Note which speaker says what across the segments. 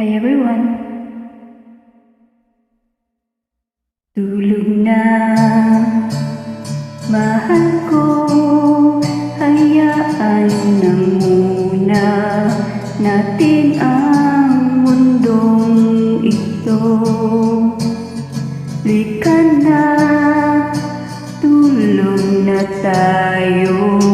Speaker 1: Hi everyone! Tulog na, mahal ko, hayaan na muna natin ang mundong ito. Lika na, tulog na tayo.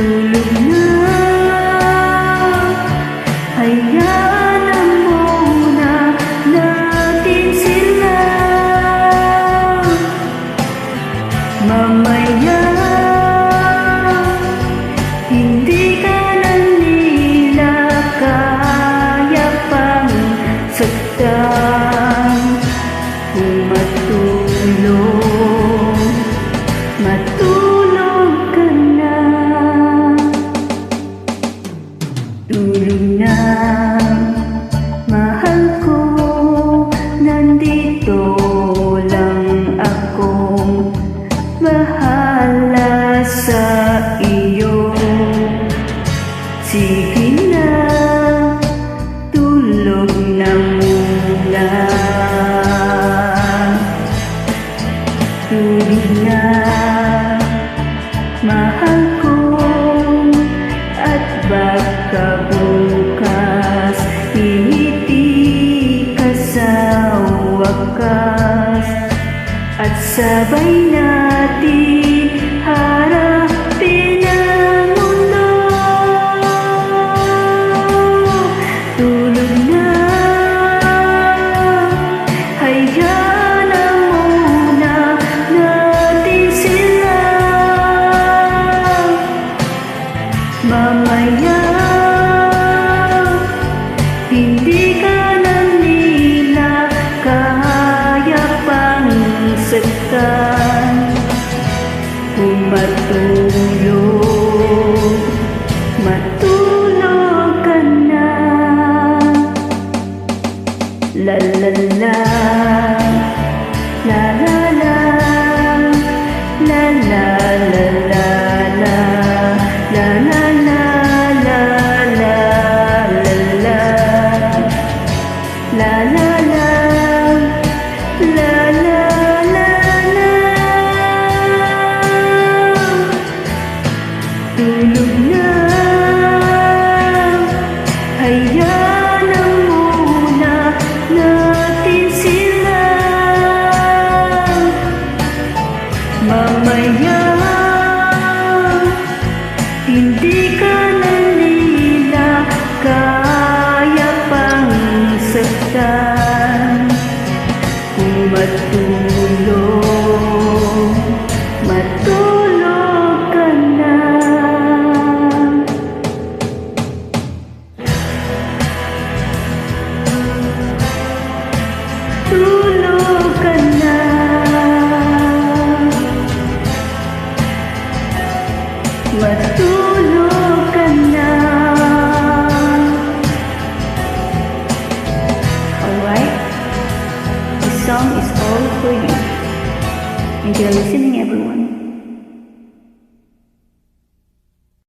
Speaker 1: Tulog Na, mahal ko, nandito lang ako. Bahala sa iyo. Sige na, tulog na muna. Na, mahal ko, sebaik matulog Matulog ka na La la la La la la La la la la la La la la la la la la La la la La Tulog na Hayaan song is all for you. Enjoy listening everyone.